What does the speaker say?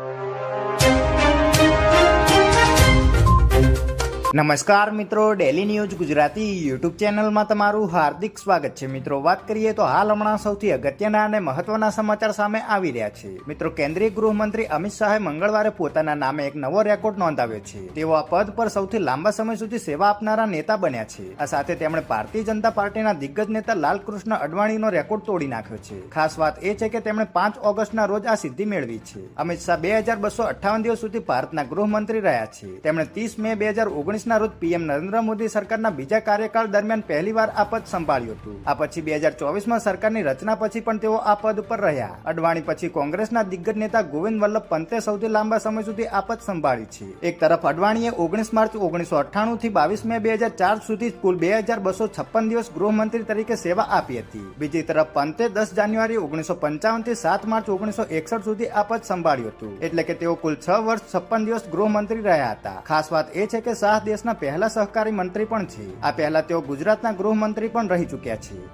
you. નમસ્કાર મિત્રો daily news Gujarati YouTube ચેનલમાં તમારું હાર્દિક સ્વાગત છે. મિત્રો, વાત કરીએ તો હાલ હમણાં સૌથી અગત્યના અને મહત્વના સમાચાર સામે આવી રહ્યા છે. મિત્રો, કેન્દ્રીય ગૃહમંત્રી અમિત શાહે મંગળવારે પોતાના નામે એક નવો રેકોર્ડ નોંધાવ્યો છે. તેઓ આ પદ પર સૌથી લાંબા સમય સુધી સેવા આપનારા નેતા બન્યા છે. આ સાથે તેમણે ભારતીય જનતા પાર્ટીના દિગ્ગજ નેતા લાલકૃષ્ણ અડવાણીનો રેકોર્ડ તોડી નાખ્યો છે. ખાસ વાત એ છે કે તેમણે પાંચ ઓગસ્ટના રોજ આ સિદ્ધિ મેળવી છે. અમિત શાહ બે હજાર બસો અઠ્ઠાવન દિવસ સુધી ભારતના ગૃહમંત્રી રહ્યા છે. તેમણે ત્રીસ મે બે હજાર ઓગણીસના રોજ પીએમ નરેન્દ્ર મોદી સરકારના બીજા કાર્યકાળ દરમિયાન પહેલીવાર આ પદ સંભાળ્યું હતું. આ પછી બે હજાર ચોવીસમાં સરકારની રચના પછી પણ તેઓ આ પદ ઉપર રહ્યા. અડવાણી પછી કોંગ્રેસના દિગ્ગજ નેતા ગોવિંદ વલ્લભ પંતે સૌથી લાંબા સમય સુધી આ પદ સંભાળી છે. એક તરફ અડવાણીએ ઓગણીસ માર્ચ ઓગણીસો અઠ્ઠાણું થી બાવીસ મે બે હજાર ચાર સુધી કુલ બે હજાર બસો છપ્પન દિવસ ગૃહમંત્રી તરીકે સેવા આપી હતી. બીજી તરફ પંતે દસ જાન્યુઆરી ઓગણીસો પંચાવનથી સાત માર્ચ ઓગણીસો એકસઠ સુધી આ પદ સંભાળ્યું હતું. એટલે કે તેઓ કુલ છ વર્ષ છપ્પન દિવસ ગૃહમંત્રી રહ્યા હતા. ખાસ વાત એ છે કે શાહ દેશના પહેલા સહકારી મંત્રી પણ છે. આ પહેલા તેઓ ગુજરાતના ગૃહમંત્રી પણ રહી ચૂક્યા છે.